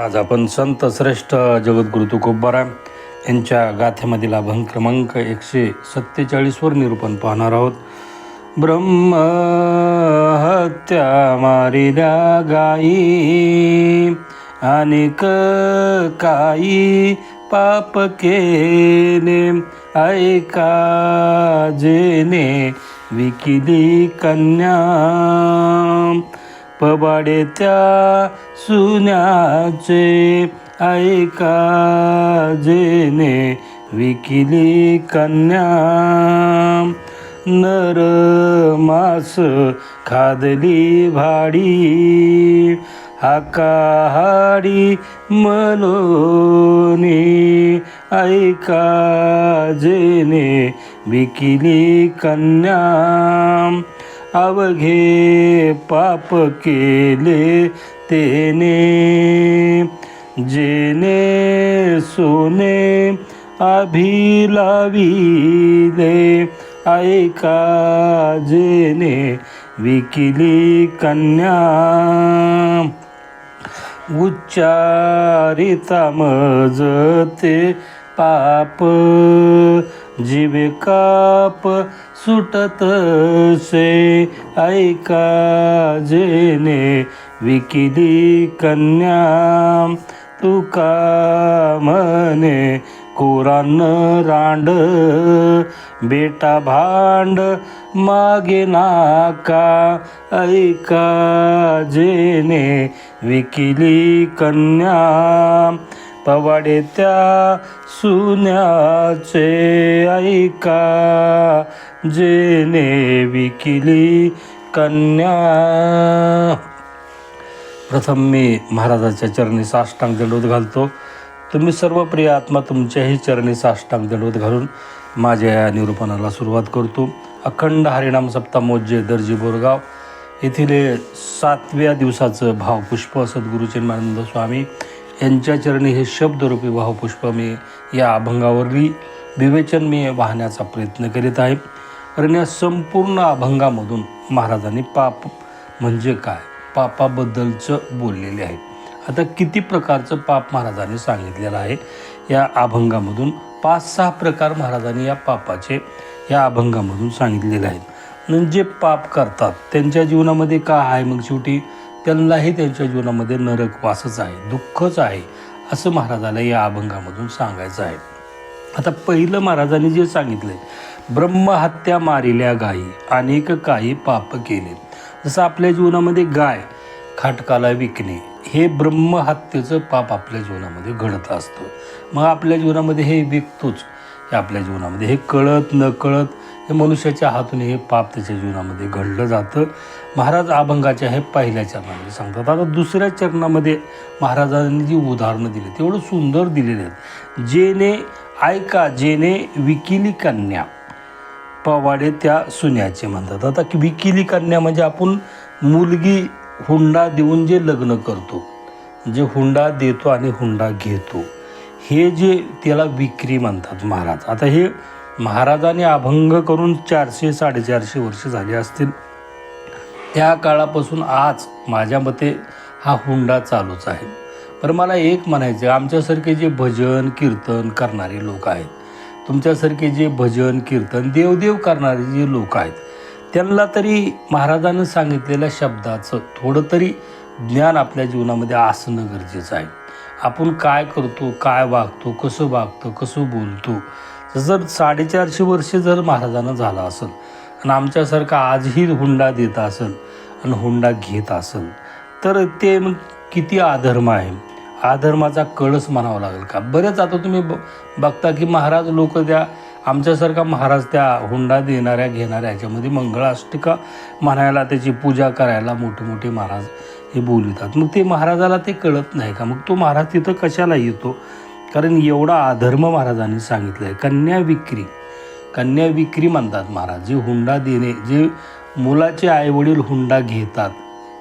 आज आपण संत श्रेष्ठ जगद्गुरु तुकोबारा यांच्या गाथेमधील अभंग क्रमांक एकशे सत्तेचाळीसवर निरूपण पाहणार आहोत. ब्रह्म हत्या मारिल्या गाई अनेक काही पाप केले. ऐका जेने विकिली कन्या. पबाडे त्या सुन्याचे ऐका जेने विकिली कन्या. नर मास खादली भाडी हाकाहाडी मनोनी ऐका जेने विकिली कन्या. अवघे पाप केले तेने. जेने सोने अभिलाविले ऐका जेने विकिली कन्या. उच्चारिता मजते पाप जीवे काप सुटत से ऐका जेने विकिली कन्या तुका मने कोरान रांड बेटा भांड मागे नाका ऐका जेने विकिली कन्या. पवाडे त्या सुन्याचे ऐका जेने विकिली कन्या. प्रथम मी महाराजाच्या चरणी साष्टांग दंडवत घालतो. तुम्ही सर्व प्रिय आत्मा तुमच्याही चरणी साष्टांग दंडवत घालून माझ्या या निरूपणाला सुरुवात करतो. अखंड हरिणाम सप्तामोज्य दर्जी बोरगाव. येथील सातव्या दिवसाचं भावपुष्प सद्गुरू स्वामी. यांच्या चरणी हे शब्दरूपी भावपुष्प मी या अभंगावरील विवेचन मी वाहण्याचा प्रयत्न करीत आहे. कारण या संपूर्ण अभंगामधून महाराजांनी पाप म्हणजे काय? पापाबद्दलचं बोललेले आहे. आता किती प्रकारचं पाप महाराजांनी सांगितलेलं आहे? या अभंगामधून पाच सहा प्रकार महाराजांनी या पापाचे या अभंगामधून सांगितलेले आहेत. म्हणजे जे पाप करतात. त्यांच्या जीवनामध्ये काय आहे मग शेवटी? त्यांनाही त्यांच्या जीवनामध्ये नरक वासच आहे दुःखच आहे असं महाराजाला या अभंगामधून सांगायचं आहे. आता पहिलं महाराजांनी जे सांगितलं आहे ब्रह्महत्या मारिल्या गायी अनेक काही पाप केले. जसं आपल्या जीवनामध्ये गाय खाटकाला विकणे हे ब्रह्महत्येचं पाप आपल्या जीवनामध्ये घडत असतं. मग आपल्या जीवनामध्ये हे विकतोच. हे आपल्या जीवनामध्ये. हे कळत न कळत हे मनुष्याच्या हातून हे पाप त्याच्या जीवनामध्ये घडलं जातं. महाराज अभंगाच्या हे पहिल्या चरणामध्ये सांगतात. आता दुसऱ्या चरणामध्ये महाराजांनी जी उदाहरणं दिली तेवढं सुंदर दिलेले आहेत. जेने ऐका जेने विकिली कन्या. पवाडे त्या सुन्याचे म्हणतात. आता की विकिली कन्या म्हणजे आपण मुलगी हुंडा देऊन जे लग्न करतो जे हुंडा देतो आणि हुंडा घेतो. हे जे त्याला विक्री म्हणतात महाराज आता हे महाराजाने अभंग करून चारशे साडेचारशे वर्ष झाले असतील. त्या काळापासून आज माझ्या मते हा हुंडा चालूच आहे. पण मला एक म्हणायचं आमच्यासारखे जे भजन कीर्तन करणारे लोक आहेत तुमच्यासारखे जे भजन कीर्तन देवदेव करणारे जे लोक आहेत त्यांना तरी महाराजानं सांगितलेल्या शब्दाचं थोडं तरी ज्ञान आपल्या जीवनामध्ये असणं गरजेचं आहे. आपण काय करतो काय वागतो कसं वागतो कसं बोलतो? जर साडेचारशे वर्ष जर महाराजांना झालं असेल आणि आमच्यासारखा आजही हुंडा देत असेल आणि हुंडा घेत असेल तर ते मग किती अधर्म आहे? अधर्माचा कळस म्हणावा लागेल का? बरेच आता तुम्ही ब बघता की महाराज लोक त्या आमच्यासारखा महाराज त्या हुंडा देणाऱ्या घेणाऱ्या ह्याच्यामध्ये मंगळाष्टका म्हणायला त्याची पूजा करायला मोठे मोठे महाराज हे बोलतात. मग ते महाराजाला ते कळत नाही का? मग तो महाराज तिथं कशाला येतो? कारण एवढा अधर्म महाराजांनी सांगितलं आहे कन्या विक्री. कन्या विक्री म्हणतात महाराज. जे हुंडा देणे जे मुलाचे आईवडील हुंडा घेतात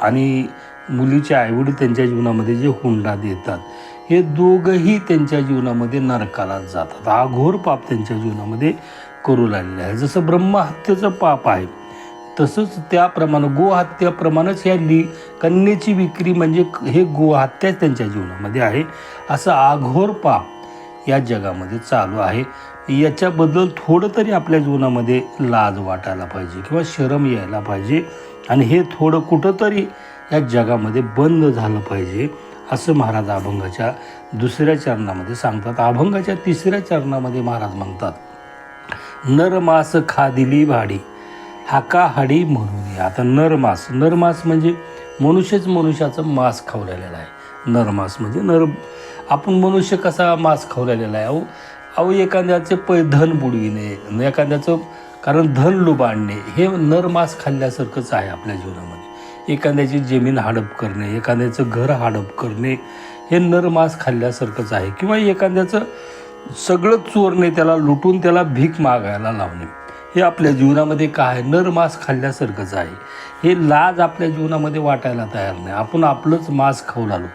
आणि मुलीचे आईवडील त्यांच्या जीवनामध्ये जे हुंडा देतात हे दोघंही त्यांच्या जीवनामध्ये नरकाला जातात. हा घोर पाप त्यांच्या जीवनामध्ये करू लागलेलं आहे. जसं ब्रह्महत्येचं पाप आहे तसंच त्याप्रमाणे गोहत्याप्रमाणेच ह्या लि कन्येची विक्री म्हणजे हे गोहत्याच त्यांच्या जीवनामध्ये आहे. असं आघोर पाप या जगामध्ये चालू आहे. याच्याबद्दल थोडं तरी आपल्या जीवनामध्ये लाज वाटायला पाहिजे किंवा शरम यायला पाहिजे. आणि हे थोडं कुठंतरी या जगामध्ये बंद झालं पाहिजे असं महाराज अभंगाच्या दुसऱ्या चरणामध्ये सांगतात. अभंगाच्या तिसऱ्या चरणामध्ये महाराज म्हणतात नरमास खादिली भाडी हाका हाडी म्हणून. आता नरमास. नरमास म्हणजे मनुष्यच मनुष्याचं मांस खावलेलं आहे. नरमास म्हणजे नर आपण मनुष्य कसा मांस खावलेला आहे? अहो अहो एखाद्याचे पै धन बुडविणे एखाद्याचं कारण धन लुबाडणे हे नरमास खाल्ल्यासारखंच आहे आपल्या जीवनामध्ये. एखाद्याची जमीन हडप करणे एखाद्याचं घर हडप करणे हे नरमास खाल्ल्यासारखंच आहे. किंवा एखाद्याचं सगळं चोरणे त्याला लुटून त्याला भीक मागायला लावणे. हे आपल्या जीवनामध्ये काय? आहे नरमास खाल्ल्यासारखंच आहे. हे लाज आपल्या जीवनामध्ये वाटायला तयार नाही. आपण आपलंच मांस खाऊ लागलो.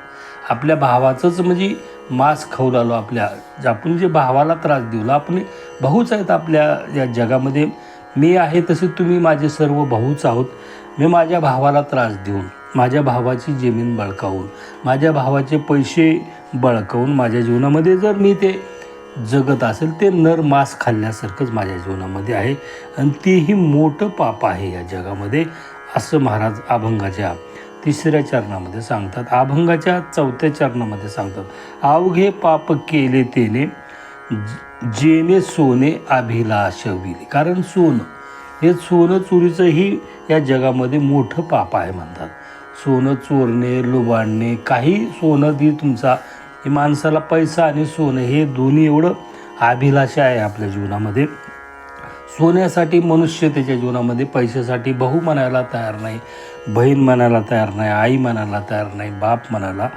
आपल्या भावाचंच म्हणजे मांस खाऊ लागलो आपल्या. आपण जे भावाला त्रास देऊला आपण भाऊच आहेत आपल्या या जगामध्ये. मी आहे तसे तुम्ही माझे सर्व भाऊच आहोत. मी माझ्या भावाला त्रास देऊन माझ्या भावाची जमीन बळकावून माझ्या भावाचे पैसे बळकावून माझ्या जीवनामध्ये जर मी ते जगत असेल ते नर मांस खाल्ल्यासारखंच माझ्या जीवनामध्ये आहे. आणि तेही मोठं पाप आहे या जगामध्ये असं महाराज अभंगाच्या तिसऱ्या चरणामध्ये सांगतात. अभंगाच्या चौथ्या चरणामध्ये सांगतात अवघे पाप केले तेने जेने सोने अभिलाषविले. कारण सोनं हे सोनं चोरीचंही या जगामध्ये मोठं पाप आहे म्हणतात. सोनं चोरणे लुबाडणे काही सोनं दी तुमचा की माणसाला पैसा आणि सोनं हे दोन्ही एवढं अभिलाषा आहे आपल्या जीवनामध्ये. सोन्यासाठी मनुष्य त्याच्या जीवनामध्ये पैशासाठी भाऊ म्हणायला तयार नाही बहीण म्हणायला तयार नाही आई म्हणायला तयार नाही बाप म्हणायला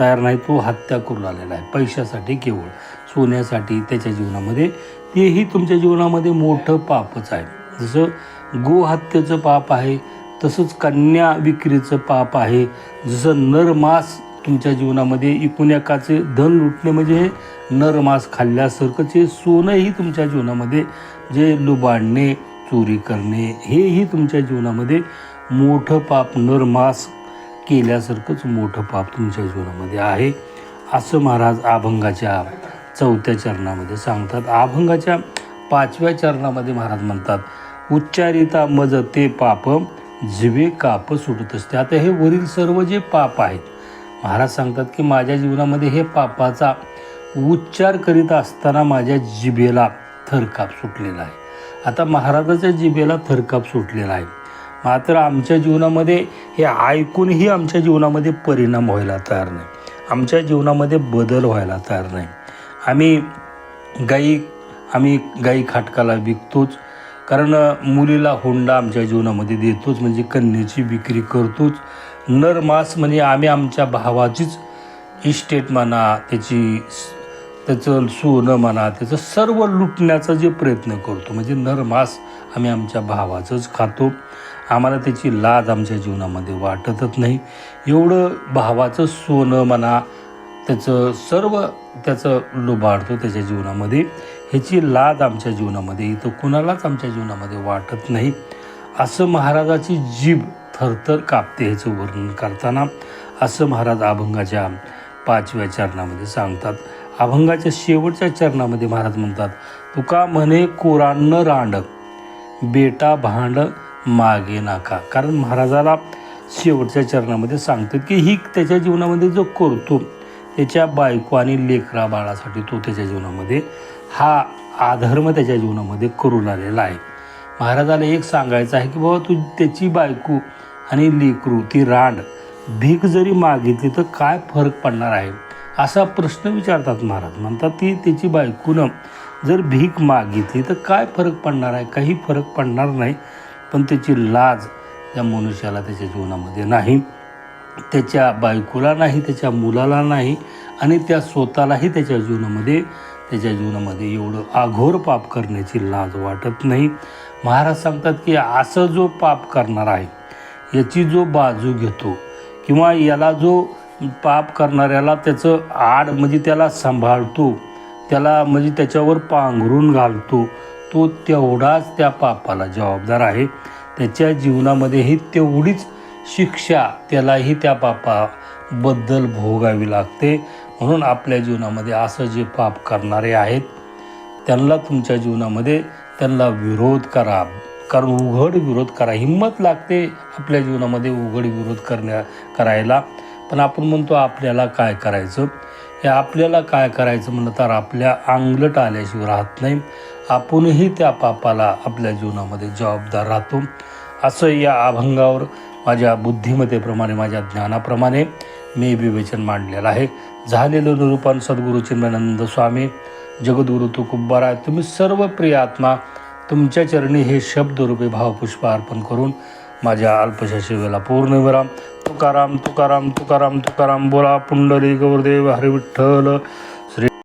तयार नाही तो हत्या करून आलेला आहे. पैशासाठी केवळ सोन्यासाठी त्याच्या जीवनामध्ये. तेही तुमच्या जीवनामध्ये मोठं पापच आहे. जसं गोहत्येचं पाप आहे तसंच कन्या विक्रीचं पाप आहे. जसं नरमास तुमच्या जीवनामध्ये एकूण एकाचे धन लुटणे म्हणजे हे नरमास खाल्ल्यासारखंचे सोनंही तुमच्या जीवनामध्ये जे लुबाडणे चोरी करणे हेही तुमच्या जीवनामध्ये मोठं पाप नरमास केल्यासारखंच मोठं पाप तुमच्या जीवनामध्ये आहे. असं महाराज अभंगाच्या चौथ्या चरणामध्ये सांगतात. अभंगाच्या पाचव्या चरणामध्ये महाराज म्हणतात उच्चारिता मज ते पाप जिवे काप सुटत असते. आता हे वरील सर्व जे पाप आहेत महाराज सांगतात की माझ्या जीवनामध्ये हे पापाचा उच्चार करीत असताना माझ्या जिभेला थरकाप सुटलेला आहे. आता महाराजाच्या जिभेला थरकाप सुटलेला आहे. मात्र आमच्या जीवनामध्ये हे ऐकूनही आमच्या जीवनामध्ये परिणाम व्हायला तयार नाही. आमच्या जीवनामध्ये बदल व्हायला तयार नाही. आम्ही गाई आम्ही गाई खाटकाला विकतोच. कारण मुलीला हुंडा आमच्या जीवनामध्ये देतोच. म्हणजे कन्येची विक्री करतोच. नर मास म्हणजे आम्ही आमच्या भावाचीच इस्टेट म्हणा त्याची त्याचं सोनं म्हणा त्याचं सर्व लुटण्याचा जे प्रयत्न करतो. म्हणजे नरमास आम्ही आमच्या भावाचंच खातो. आम्हाला त्याची लाज आमच्या जीवनामध्ये वाटतच नाही. एवढं भावाचं सोनं म्हणा त्याचं सर्व त्याचं लुबाडतो त्याच्या जीवनामध्ये. ह्याची लाज आमच्या जीवनामध्ये इथं कुणालाच आमच्या जीवनामध्ये वाटत नाही. असं महाराजाची जीभ थरथर कापते ह्याचं वर्णन करताना असं महाराज अभंगाच्या पाचव्या चरणामध्ये सांगतात. अभंगाच्या शेवटच्या चरणामध्ये महाराज म्हणतात तुका म्हणे कोरान्न रांड बेटा भांड मागे नाका. कारण महाराजाला शेवटच्या चरणामध्ये सांगतात की ही त्याच्या जीवनामध्ये जो करतो त्याच्या बायको आणि लेकरा बाळासाठी तो त्याच्या जीवनामध्ये हा आधर्म त्याच्या जीवनामध्ये करून आलेला आहे. महाराजाला एक सांगायचं आहे की बाबा तू त्याची बायको आणि लेकरू ती रांड भीक जरी मागितली तर काय फरक पडणार आहे? असा प्रश्न विचारतात महाराज. म्हणतात ती त्याची बायकोनं जर भीक मागितली तर काय फरक पडणार आहे? काही फरक पडणार नाही पण त्याची लाज त्या मनुष्याला त्याच्या जीवनामध्ये नाही त्याच्या बायकोला नाही त्याच्या मुलाला नाही आणि त्या स्वतःलाही त्याच्या जीवनामध्ये त्याच्या जीवनामध्ये एवढं आघोर पाप करण्याची लाज वाटत नाही. महाराज सांगतात की असं जो पाप करणार आहे याची जो बाजू घेतो किंवा याला जो पाप करणाऱ्याला त्याचं आड म्हणजे त्याला सांभाळतो त्याला म्हणजे त्याच्यावर पांघरून घालतो तो तेवढाच त्या पापाला जबाबदार आहे. त्याच्या जीवनामध्येही तेवढीच शिक्षा त्यालाही त्या पापाबद्दल भोगावी लागते. म्हणून आपल्या जीवनामध्ये असं जे पाप करणारे आहेत त्यांना तुमच्या जीवनामध्ये त्यांना विरोध करा. कारण उघड विरोध करा. हिंमत लागते आपल्या जीवनामध्ये उघड विरोध करण्या करायला. पण आपण म्हणतो आपल्याला काय करायचं? हे आपल्याला काय करायचं म्हणलं तर आपल्या अंगलट आल्याशिवाय राहत नाही. आपणही त्या पापाला आपल्या जीवनामध्ये जबाबदार राहतो. असं या अभंगावर माझ्या बुद्धिमत्तेप्रमाणे माझ्या ज्ञानाप्रमाणे मी विवेचन मांडलेलं आहे. झालेलं निरूपण सद्गुरू चिन्मानंद स्वामी. जगद्गुरु तुकुब्बाराय तुम्ही सर्व प्रिय आत्मा तुमच्या चरणी हे शब्दरूपी भावपुष्प अर्पण करून माझ्या अल्पशा शिवेला पूर्णविराम तुकाराम तुकाराम तुकाराम तुकाराम बोला पुंडरी गौरदेव हरिविठ्ठल